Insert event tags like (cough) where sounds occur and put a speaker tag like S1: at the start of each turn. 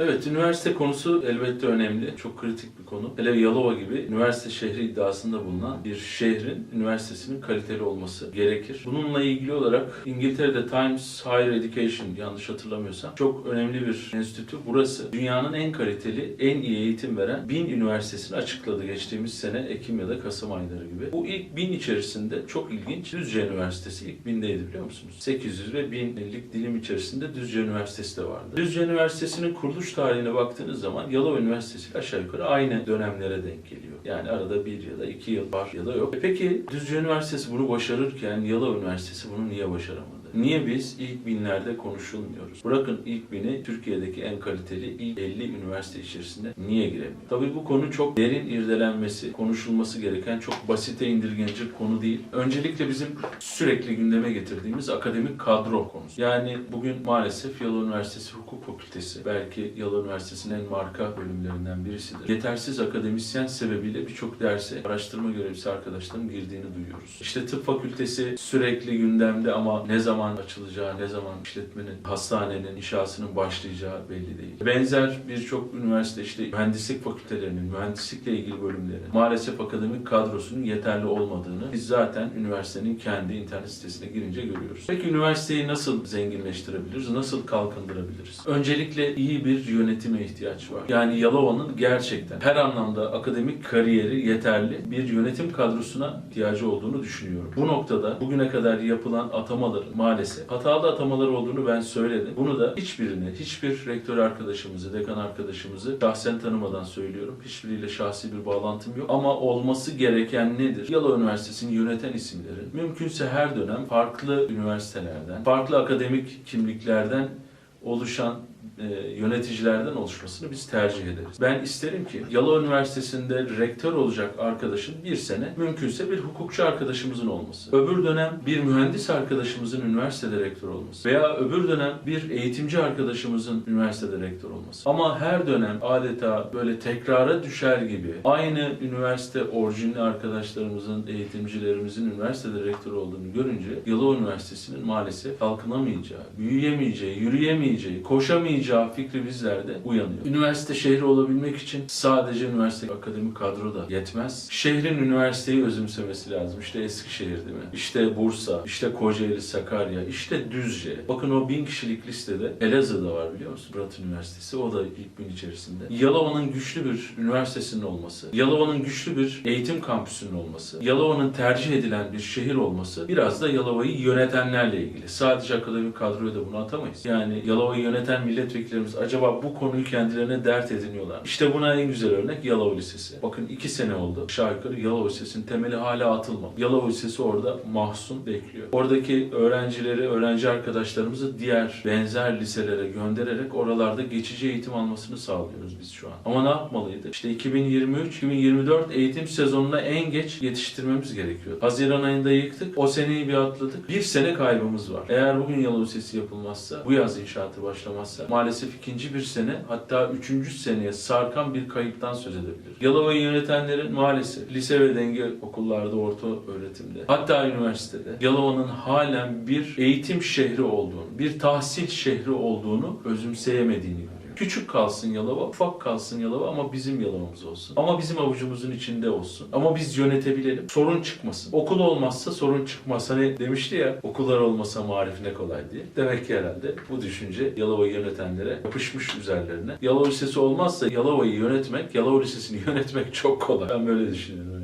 S1: Evet, üniversite konusu elbette önemli. Çok kritik bir konu. Hele Yalova gibi üniversite şehri iddiasında bulunan bir şehrin üniversitesinin kaliteli olması gerekir. Bununla ilgili olarak İngiltere'de Times Higher Education yanlış hatırlamıyorsam çok önemli bir enstitü. Burası dünyanın en kaliteli, en iyi eğitim veren 1000 üniversitesini açıkladı geçtiğimiz sene Ekim ya da Kasım ayları gibi. Bu ilk 1000 içerisinde çok ilginç Düzce Üniversitesi ilk 1000'deydi biliyor musunuz? 800 ve 1000'lik dilim içerisinde Düzce Üniversitesi de vardı. Düzce Üniversitesi'nin kuruluş tarihine baktığınız zaman Yalova Üniversitesi aşağı yukarı aynı dönemlere denk geliyor. Yani arada bir ya da iki yıl var ya da yok. E peki Düzce Üniversitesi bunu başarırken Yalova Üniversitesi bunu niye başaramadı? Niye biz ilk binlerde konuşulmuyoruz? Bırakın ilk bini Türkiye'deki en kaliteli ilk 50 üniversite içerisinde niye giremiyor? Tabii bu konu çok derin irdelenmesi, konuşulması gereken çok basite indirgenecek konu değil. Öncelikle bizim sürekli gündeme getirdiğimiz akademik kadro konusu. Yani bugün maalesef Yalova Üniversitesi Hukuk Fakültesi belki Yalova Üniversitesi'nin en marka bölümlerinden birisidir. Yetersiz akademisyen sebebiyle birçok derse araştırma görevlisi arkadaşların girdiğini duyuyoruz. İşte tıp fakültesi sürekli gündemde ama ne zaman açılacağı, ne zaman işletmenin, hastanenin inşasının başlayacağı belli değil. Benzer birçok üniversite işte mühendislik fakültelerinin, mühendislikle ilgili bölümlerin maalesef akademik kadrosunun yeterli olmadığını biz zaten üniversitenin kendi internet sitesine girince görüyoruz. Peki üniversiteyi nasıl zenginleştirebiliriz, nasıl kalkındırabiliriz? Öncelikle iyi bir yönetime ihtiyaç var. Yani Yalova'nın gerçekten her anlamda akademik kariyeri yeterli bir yönetim kadrosuna ihtiyacı olduğunu düşünüyorum. Bu noktada bugüne kadar yapılan atamaların maalesef hatalı atamalar olduğunu ben söyledim. Bunu da hiçbirini, hiçbir rektör arkadaşımızı, dekan arkadaşımızı şahsen tanımadan söylüyorum. Hiçbiriyle şahsi bir bağlantım yok. Ama olması gereken nedir? Yalova Üniversitesi'ni yöneten isimlerin mümkünse her dönem farklı üniversitelerden, farklı akademik kimliklerden oluşan e, yöneticilerden oluşmasını biz tercih ederiz. Ben isterim ki Yalova Üniversitesi'nde rektör olacak arkadaşın bir sene mümkünse bir hukukçu arkadaşımızın olması. Öbür dönem bir mühendis arkadaşımızın üniversitede rektör olması. Veya öbür dönem bir eğitimci arkadaşımızın üniversitede rektör olması. Ama her dönem adeta böyle tekrara düşer gibi aynı üniversite orijinli arkadaşlarımızın, eğitimcilerimizin üniversitede rektör olduğunu görünce Yalova Üniversitesi'nin maalesef kalkınamayacağı, büyüyemeyeceği, yürüyemeyeceği, koşamayacağı fikri bizlerde uyanıyor. Üniversite şehri olabilmek için sadece üniversite akademik kadro da yetmez. Şehrin üniversiteyi özümsemesi lazım. İşte Eskişehir değil mi? İşte Bursa, işte Kocaeli, Sakarya, işte Düzce. Bakın o bin kişilik listede Elazığ'da var biliyor musun? Murat Üniversitesi. O da ilk bin içerisinde. Yalova'nın güçlü bir üniversitesinin olması, Yalova'nın güçlü bir eğitim kampüsünün olması, Yalova'nın tercih edilen bir şehir olması biraz da Yalova'yı yönetenlerle ilgili. Sadece akademik kadroya da bunu atamayız. Yani Yalova'yı yöneten milletvekillerimiz acaba bu konuyu kendilerine dert ediniyorlar. İşte buna en güzel örnek Yalova Lisesi. Bakın iki sene oldu. Aşağı Yalova Lisesi'nin temeli hala atılmadı. Yalova Lisesi orada mahzun bekliyor. Oradaki öğrencileri, öğrenci arkadaşlarımızı diğer benzer liselere göndererek oralarda geçici eğitim almasını sağlıyoruz biz şu an. Ama ne yapmalıydık? İşte 2023-2024 eğitim sezonuna en geç yetiştirmemiz gerekiyor. Haziran ayında yıktık. O seneyi bir atladık. Bir sene kaybımız var. Eğer bugün Yalova Lisesi yapılmazsa, bu yaz inşaatı başlamazsa maalesef ikinci bir sene hatta üçüncü seneye sarkan bir kayıptan söz edebiliriz. Yalova'yı yönetenlerin maalesef lise ve denge okullarda, orta öğretimde hatta üniversitede Yalova'nın halen bir eğitim şehri olduğunu, bir tahsil şehri olduğunu özümseyemediğini görüyor. Küçük kalsın Yalova, ufak kalsın Yalova ama bizim Yalova'mız olsun. Ama bizim avucumuzun içinde olsun. Ama biz yönetebilelim. Sorun çıkmasın. Okul olmazsa sorun çıkmaz. Hani demişti ya okullar olmasa marif ne kolay diye. Demek ki herhalde bu düşünce Yalova'yı yönetenlere yapışmış üzerlerine. Yalova Lisesi olmazsa Yalova'yı yönetmek, Yalova Lisesi'ni (laughs) yönetmek çok kolay. Ben böyle düşünüyorum.